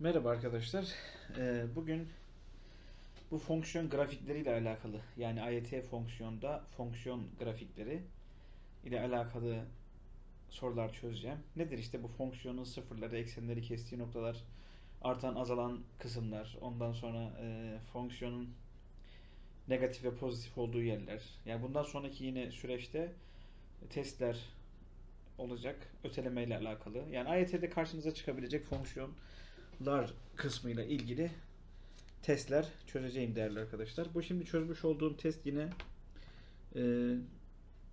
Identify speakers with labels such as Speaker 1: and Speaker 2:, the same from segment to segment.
Speaker 1: Merhaba arkadaşlar. Ee, bugün bu fonksiyon grafikleriyle alakalı yani AYT fonksiyonda fonksiyon grafikleri ile alakalı sorular çözeceğim. Nedir işte bu fonksiyonun sıfırları, eksenleri kestiği noktalar, artan azalan kısımlar, ondan sonra e, fonksiyonun negatif ve pozitif olduğu yerler. Yani bundan sonraki yine süreçte testler olacak öteleme ile alakalı. Yani AYT'de karşınıza çıkabilecek fonksiyonlar kısmıyla ilgili testler çözeceğim değerli arkadaşlar. Bu şimdi çözmüş olduğum test yine e,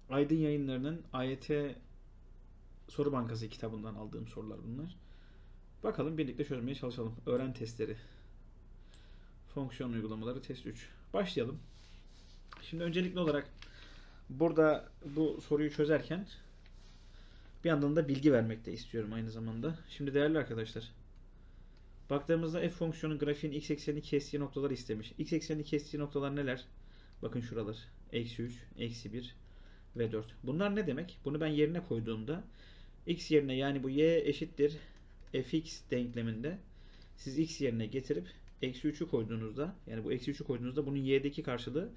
Speaker 1: Aydın Yayınları'nın AYT Soru Bankası kitabından aldığım sorular bunlar. Bakalım birlikte çözmeye çalışalım. Öğren testleri. Fonksiyon uygulamaları test 3. Başlayalım. Şimdi öncelikli olarak burada bu soruyu çözerken bir yandan da bilgi vermek de istiyorum aynı zamanda. Şimdi değerli arkadaşlar. Baktığımızda f fonksiyonun grafiğin x eksenini kestiği noktalar istemiş. x eksenini kestiği noktalar neler? Bakın şuralar. Eksi 3, eksi 1 ve 4. Bunlar ne demek? Bunu ben yerine koyduğumda x yerine yani bu y eşittir fx denkleminde siz x yerine getirip eksi 3'ü koyduğunuzda yani bu eksi 3'ü koyduğunuzda bunun y'deki karşılığı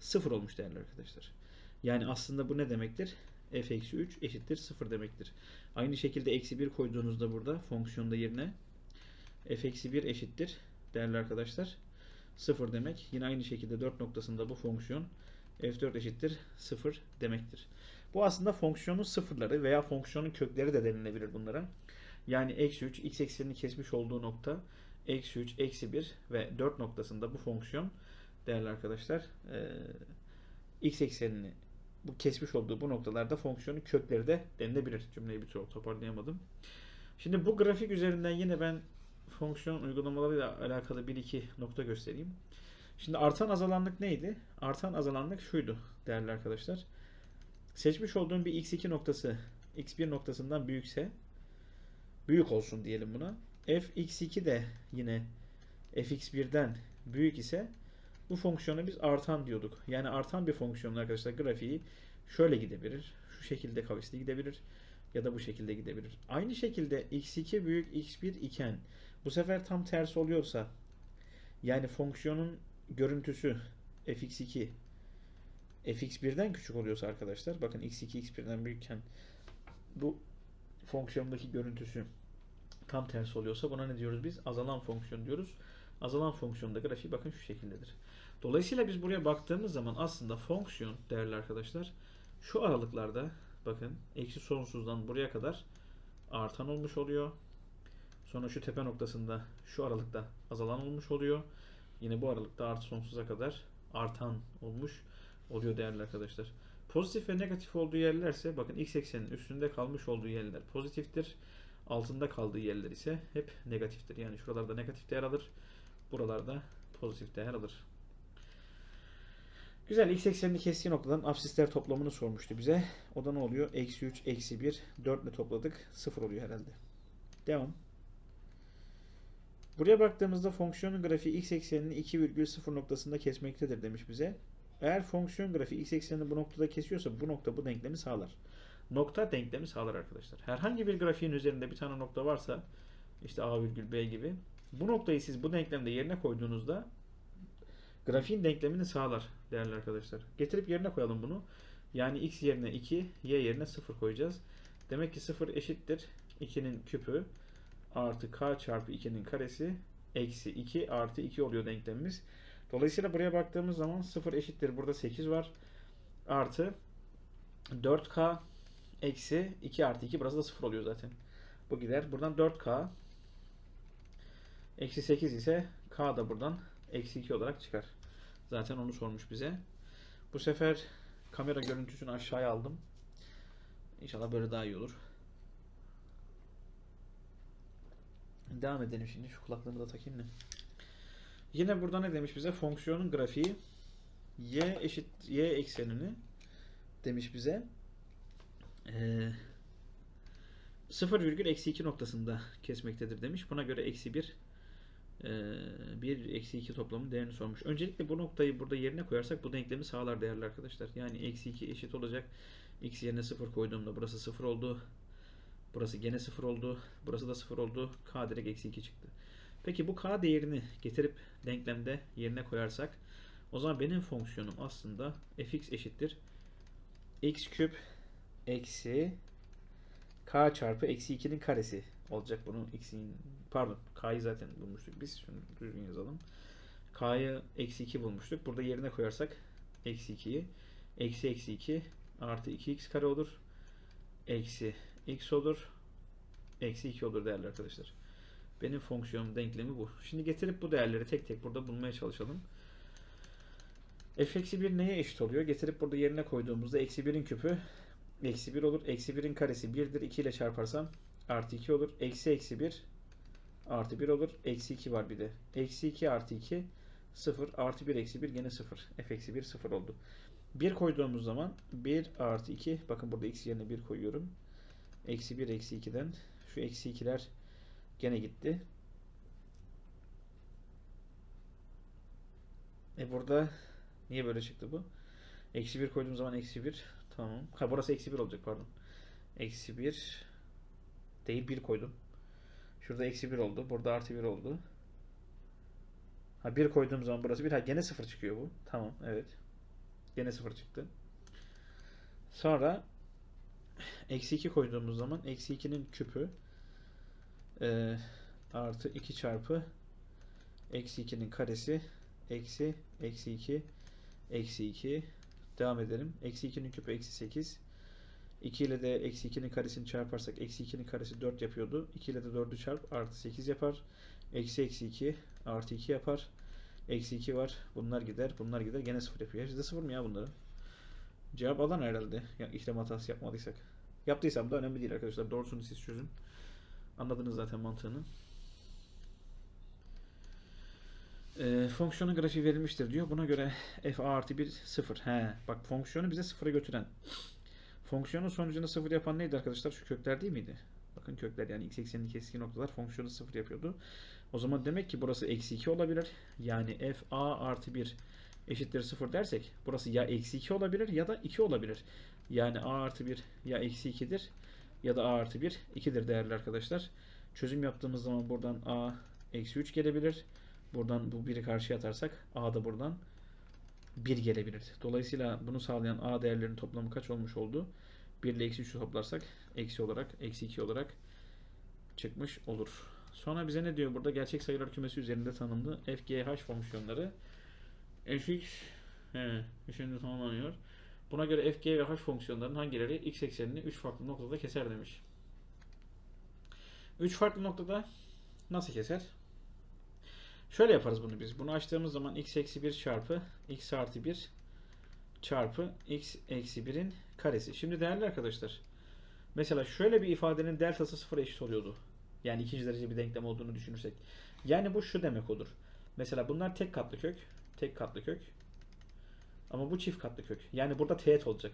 Speaker 1: 0 olmuş değerli arkadaşlar. Yani aslında bu ne demektir? f eksi 3 eşittir 0 demektir. Aynı şekilde eksi 1 koyduğunuzda burada fonksiyonda yerine f eksi 1 eşittir değerli arkadaşlar 0 demek. Yine aynı şekilde 4 noktasında bu fonksiyon f4 eşittir 0 demektir. Bu aslında fonksiyonun sıfırları veya fonksiyonun kökleri de denilebilir bunlara. Yani eksi 3 x eksenini kesmiş olduğu nokta eksi 3 eksi 1 ve 4 noktasında bu fonksiyon değerli arkadaşlar e, x eksenini bu kesmiş olduğu bu noktalarda fonksiyonun kökleri de denilebilir. Cümleyi bir türlü toparlayamadım. Şimdi bu grafik üzerinden yine ben fonksiyon uygulamalarıyla alakalı bir iki nokta göstereyim. Şimdi artan azalanlık neydi? Artan azalanlık şuydu değerli arkadaşlar. Seçmiş olduğum bir x2 noktası x1 noktasından büyükse büyük olsun diyelim buna. fx2 de yine fx1'den büyük ise bu fonksiyona biz artan diyorduk. Yani artan bir fonksiyonun arkadaşlar grafiği şöyle gidebilir. Şu şekilde kavisli gidebilir. Ya da bu şekilde gidebilir. Aynı şekilde x2 büyük x1 iken bu sefer tam tersi oluyorsa yani fonksiyonun görüntüsü fx2 fx1'den küçük oluyorsa arkadaşlar bakın x2 x1'den büyükken bu fonksiyondaki görüntüsü tam tersi oluyorsa buna ne diyoruz biz? Azalan fonksiyon diyoruz. Azalan fonksiyonda grafiği bakın şu şekildedir. Dolayısıyla biz buraya baktığımız zaman aslında fonksiyon değerli arkadaşlar şu aralıklarda bakın eksi sonsuzdan buraya kadar artan olmuş oluyor. Sonra şu tepe noktasında şu aralıkta azalan olmuş oluyor. Yine bu aralıkta artı sonsuza kadar artan olmuş oluyor değerli arkadaşlar. Pozitif ve negatif olduğu yerlerse bakın x eksenin üstünde kalmış olduğu yerler pozitiftir. Altında kaldığı yerler ise hep negatiftir. Yani şuralarda negatif değer alır. Buralarda pozitif değer alır. Güzel. X eksenini kestiği noktadan absisler toplamını sormuştu bize. O da ne oluyor? Eksi 3, eksi 1. 4 ile topladık. 0 oluyor herhalde. Devam. Buraya baktığımızda fonksiyonun grafiği x eksenini 2,0 noktasında kesmektedir demiş bize. Eğer fonksiyon grafiği x eksenini bu noktada kesiyorsa bu nokta bu denklemi sağlar. Nokta denklemi sağlar arkadaşlar. Herhangi bir grafiğin üzerinde bir tane nokta varsa işte a virgül b gibi bu noktayı siz bu denklemde yerine koyduğunuzda grafiğin denklemini sağlar değerli arkadaşlar. Getirip yerine koyalım bunu. Yani x yerine 2, y yerine 0 koyacağız. Demek ki 0 eşittir 2'nin küpü artı k çarpı 2'nin karesi eksi 2 artı 2 oluyor denklemimiz. Dolayısıyla buraya baktığımız zaman 0 eşittir. Burada 8 var. Artı 4k eksi 2 artı 2 burası da 0 oluyor zaten. Bu gider. Buradan 4k eksi 8 ise k da buradan eksi 2 olarak çıkar. Zaten onu sormuş bize. Bu sefer kamera görüntüsünü aşağıya aldım. İnşallah böyle daha iyi olur. Devam edelim şimdi. Şu kulaklığımı da takayım da. Yine burada ne demiş bize? Fonksiyonun grafiği y eşit y eksenini demiş bize. Ee, 0,-2 noktasında kesmektedir demiş. Buna göre eksi 1 1 eksi 2 toplamı değerini sormuş. Öncelikle bu noktayı burada yerine koyarsak bu denklemi sağlar değerli arkadaşlar. Yani eksi 2 eşit olacak. X yerine 0 koyduğumda burası 0 oldu. Burası gene 0 oldu. Burası da 0 oldu. K direkt eksi 2 çıktı. Peki bu k değerini getirip denklemde yerine koyarsak o zaman benim fonksiyonum aslında fx eşittir. X küp eksi k çarpı eksi 2'nin karesi olacak bunun x'in pardon k'yı zaten bulmuştuk biz. Şunu düzgün yazalım. K'yı eksi 2 bulmuştuk. Burada yerine koyarsak eksi 2'yi eksi eksi 2 artı 2x kare olur. Eksi x olur eksi 2 olur değerli arkadaşlar. Benim fonksiyonum denklemi bu. Şimdi getirip bu değerleri tek tek burada bulmaya çalışalım. F eksi 1 neye eşit oluyor? Getirip burada yerine koyduğumuzda eksi 1'in küpü eksi 1 olur. Eksi 1'in karesi 1'dir 2 ile çarparsam artı 2 olur. Eksi eksi 1 artı 1 olur. Eksi 2 var bir de. Eksi 2 artı 2 0 artı 1 eksi 1 gene 0 f eksi 1 0 oldu. 1 koyduğumuz zaman 1 artı 2 bakın burada x yerine 1 koyuyorum eksi 1 eksi 2'den şu eksi 2'ler gene gitti. E burada niye böyle çıktı bu? Eksi 1 koyduğum zaman eksi 1 tamam. Ha burası eksi 1 olacak pardon. Eksi 1 değil 1 koydum. Şurada eksi 1 oldu. Burada artı 1 oldu. Ha 1 koyduğum zaman burası 1 ha gene 0 çıkıyor bu. Tamam evet. Gene 0 çıktı. Sonra eksi 2 koyduğumuz zaman eksi 2'nin küpü e, artı 2 çarpı eksi 2'nin karesi eksi eksi 2 eksi 2 devam edelim. Eksi 2'nin küpü eksi 8 2 ile de eksi 2'nin karesini çarparsak eksi 2'nin karesi 4 yapıyordu. 2 ile de 4'ü çarp artı 8 yapar. Eksi eksi 2 artı 2 yapar. Eksi 2 var. Bunlar gider. Bunlar gider. Gene 0 yapıyor. Hepsi de 0 mı ya bunların? Cevap alan herhalde. Ya işlem hatası yapmadıysak. Yaptıysam da önemli değil arkadaşlar. Doğrusunu siz çözün. Anladınız zaten mantığını. Ee, fonksiyonun grafiği verilmiştir diyor. Buna göre f a artı 1 0. He, bak fonksiyonu bize sıfıra götüren. Fonksiyonun sonucunu sıfır yapan neydi arkadaşlar? Şu kökler değil miydi? Bakın kökler yani x eksenindeki keskin noktalar fonksiyonu sıfır yapıyordu. O zaman demek ki burası eksi 2 olabilir. Yani f a artı 1 eşittir 0 dersek burası ya eksi 2 olabilir ya da 2 olabilir. Yani a artı 1 ya eksi 2'dir ya da a artı 1 2'dir değerli arkadaşlar. Çözüm yaptığımız zaman buradan a eksi 3 gelebilir. Buradan bu 1'i karşıya atarsak a da buradan 1 gelebilir. Dolayısıyla bunu sağlayan a değerlerinin toplamı kaç olmuş oldu? 1 ile eksi 3'ü toplarsak eksi olarak eksi 2 olarak çıkmış olur. Sonra bize ne diyor burada? Gerçek sayılar kümesi üzerinde tanımlı FGH fonksiyonları fx he, şimdi tamamlanıyor. Buna göre f, g ve h fonksiyonlarının hangileri x eksenini 3 farklı noktada keser demiş. 3 farklı noktada nasıl keser? Şöyle yaparız bunu biz. Bunu açtığımız zaman x eksi 1 çarpı x artı 1 çarpı x eksi 1'in karesi. Şimdi değerli arkadaşlar mesela şöyle bir ifadenin deltası sıfıra eşit oluyordu. Yani ikinci derece bir denklem olduğunu düşünürsek. Yani bu şu demek olur. Mesela bunlar tek katlı kök. Tek katlı kök. Ama bu çift katlı kök. Yani burada teğet olacak.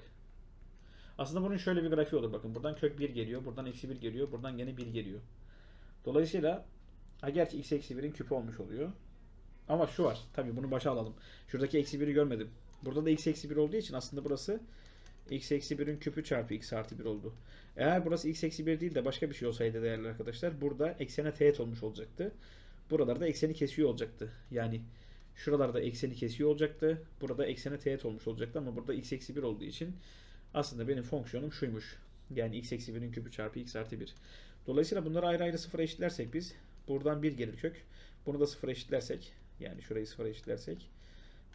Speaker 1: Aslında bunun şöyle bir grafiği olur. Bakın buradan kök 1 geliyor. Buradan eksi 1 geliyor. Buradan gene 1 geliyor. Dolayısıyla ha gerçi x eksi 1'in küpü olmuş oluyor. Ama şu var. Tabi bunu başa alalım. Şuradaki eksi 1'i görmedim. Burada da x eksi 1 olduğu için aslında burası x eksi 1'in küpü çarpı x artı 1 oldu. Eğer burası x eksi 1 değil de başka bir şey olsaydı değerli arkadaşlar burada eksene teğet olmuş olacaktı. Buralarda ekseni kesiyor olacaktı. Yani şuralarda ekseni kesiyor olacaktı. Burada eksene teğet olmuş olacaktı ama burada x eksi 1 olduğu için aslında benim fonksiyonum şuymuş. Yani x eksi 1'in küpü çarpı x artı 1. Dolayısıyla bunları ayrı ayrı sıfıra eşitlersek biz buradan 1 gelir kök. Bunu da sıfıra eşitlersek yani şurayı sıfıra eşitlersek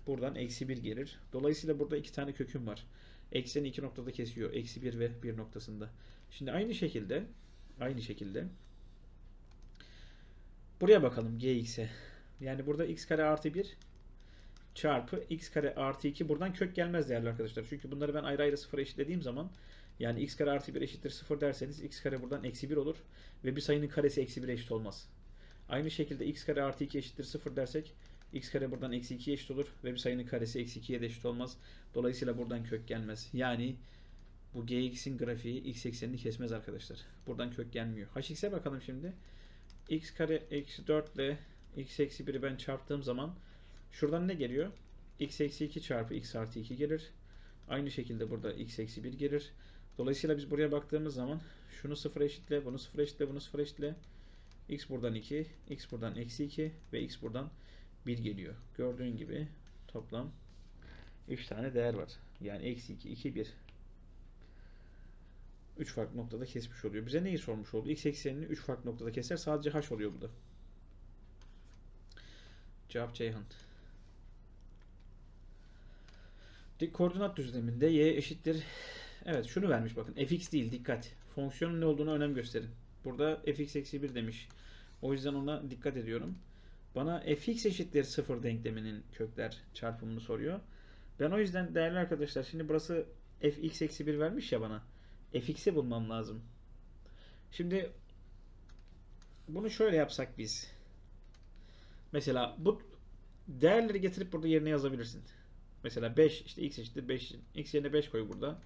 Speaker 1: buradan eksi 1 gelir. Dolayısıyla burada iki tane köküm var. Ekseni iki noktada kesiyor. Eksi 1 ve 1 noktasında. Şimdi aynı şekilde aynı şekilde buraya bakalım gx'e. Yani burada x kare artı 1 çarpı x kare artı 2 buradan kök gelmez değerli arkadaşlar. Çünkü bunları ben ayrı ayrı sıfıra eşitlediğim zaman yani x kare artı 1 eşittir 0 derseniz x kare buradan eksi 1 olur. Ve bir sayının karesi eksi 1 eşit olmaz. Aynı şekilde x kare artı 2 eşittir 0 dersek x kare buradan eksi 2 eşit olur. Ve bir sayının karesi eksi 2'ye de eşit olmaz. Dolayısıyla buradan kök gelmez. Yani bu gx'in grafiği x eksenini kesmez arkadaşlar. Buradan kök gelmiyor. hx'e bakalım şimdi. x kare eksi 4 ile x eksi 1'i ben çarptığım zaman şuradan ne geliyor? x eksi 2 çarpı x artı 2 gelir. Aynı şekilde burada x eksi 1 gelir. Dolayısıyla biz buraya baktığımız zaman şunu sıfır eşitle, bunu sıfır eşitle, bunu sıfır eşitle. x buradan 2, x buradan eksi 2 ve x buradan 1 geliyor. Gördüğün gibi toplam 3 tane değer var. Yani eksi 2, 2, 1. 3 farklı noktada kesmiş oluyor. Bize neyi sormuş oldu? X eksenini 3 farklı noktada keser. Sadece h oluyor burada. Cevap Ceyhan. Dik koordinat düzleminde y eşittir. Evet şunu vermiş bakın. fx değil dikkat. Fonksiyonun ne olduğuna önem gösterin. Burada fx eksi 1 demiş. O yüzden ona dikkat ediyorum. Bana fx eşittir 0 denkleminin kökler çarpımını soruyor. Ben o yüzden değerli arkadaşlar şimdi burası fx eksi 1 vermiş ya bana. fx'i bulmam lazım. Şimdi bunu şöyle yapsak biz. Mesela bu değerleri getirip burada yerine yazabilirsin. Mesela 5 işte x eşittir 5. x yerine 5 koy burada.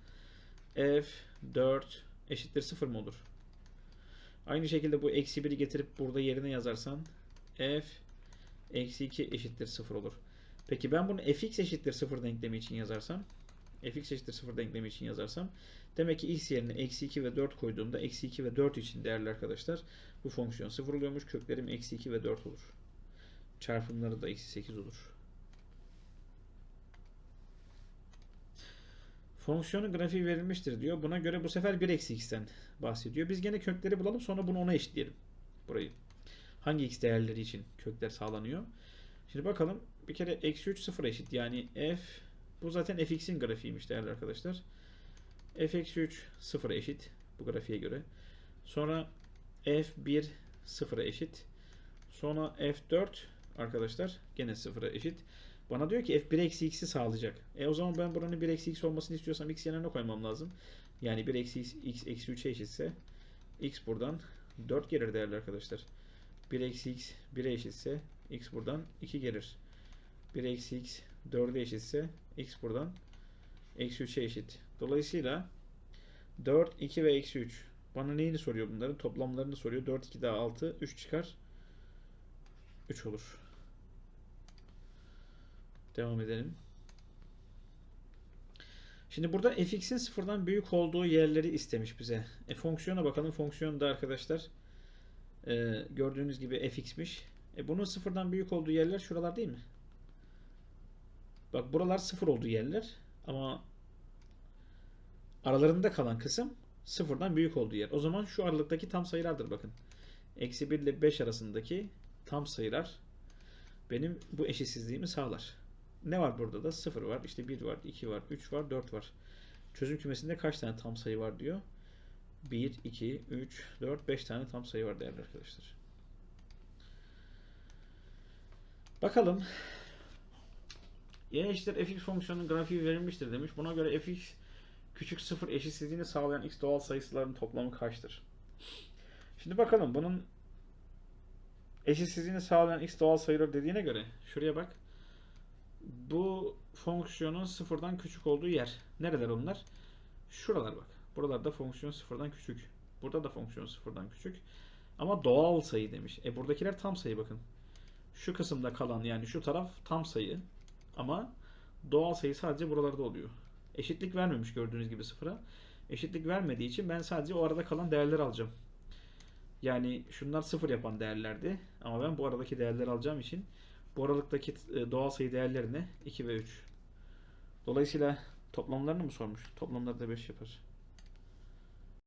Speaker 1: f 4 eşittir 0 mı olur? Aynı şekilde bu eksi 1'i getirip burada yerine yazarsan f eksi 2 eşittir 0 olur. Peki ben bunu fx eşittir 0 denklemi için yazarsam fx eşittir 0 denklemi için yazarsam demek ki x yerine eksi 2 ve 4 koyduğumda eksi 2 ve 4 için değerli arkadaşlar bu fonksiyon 0 oluyormuş. Köklerim eksi 2 ve 4 olur. Çarpımları da eksi 8 olur. Fonksiyonun grafiği verilmiştir diyor. Buna göre bu sefer 1 eksi x'ten bahsediyor. Biz gene kökleri bulalım sonra bunu ona eşitleyelim. Burayı. Hangi x değerleri için kökler sağlanıyor. Şimdi bakalım. Bir kere eksi 3 sıfır eşit. Yani f bu zaten fx'in grafiğiymiş değerli arkadaşlar. f eksi 3 sıfıra eşit. Bu grafiğe göre. Sonra f1 sıfıra eşit. Sonra f4 arkadaşlar gene sıfıra eşit. Bana diyor ki f1 eksi x'i sağlayacak. E o zaman ben buranın 1 eksi x olmasını istiyorsam x yerine ne koymam lazım? Yani 1 eksi x, x eksi 3'e eşitse x buradan 4 gelir değerli arkadaşlar. 1 eksi x 1'e eşitse x buradan 2 gelir. 1 eksi x 4'e eşitse x buradan eksi 3'e eşit. Dolayısıyla 4, 2 ve eksi 3. Bana neyini soruyor bunların? Toplamlarını soruyor. 4, 2 daha 6, 3 çıkar. 3 olur. Devam edelim. Şimdi burada fx'in sıfırdan büyük olduğu yerleri istemiş bize. E, fonksiyona bakalım. Fonksiyon da arkadaşlar e, gördüğünüz gibi fx'miş. E, bunun sıfırdan büyük olduğu yerler şuralar değil mi? Bak buralar sıfır olduğu yerler. Ama aralarında kalan kısım sıfırdan büyük olduğu yer. O zaman şu aralıktaki tam sayılardır bakın. Eksi 1 ile 5 arasındaki tam sayılar benim bu eşitsizliğimi sağlar. Ne var burada da? 0 var, işte 1 var, 2 var, 3 var, 4 var. Çözüm kümesinde kaç tane tam sayı var diyor. 1, 2, 3, 4, 5 tane tam sayı var değerli arkadaşlar. Bakalım. Y eşittir fx fonksiyonunun grafiği verilmiştir demiş. Buna göre fx küçük sıfır eşitsizliğini sağlayan x doğal sayıların toplamı kaçtır? Şimdi bakalım bunun eşitsizliğini sağlayan x doğal sayılar dediğine göre şuraya bak. Bu fonksiyonun sıfırdan küçük olduğu yer. Nereler onlar? Şuralar bak. Buralarda fonksiyon sıfırdan küçük. Burada da fonksiyon sıfırdan küçük. Ama doğal sayı demiş. E buradakiler tam sayı bakın. Şu kısımda kalan yani şu taraf tam sayı. Ama doğal sayı sadece buralarda oluyor. Eşitlik vermemiş gördüğünüz gibi sıfıra. Eşitlik vermediği için ben sadece o arada kalan değerleri alacağım. Yani şunlar sıfır yapan değerlerdi. Ama ben bu aradaki değerleri alacağım için bu aralıktaki e, doğal sayı değerlerine 2 ve 3. Dolayısıyla toplamlarını mı sormuş? Toplamları da 5 yapar.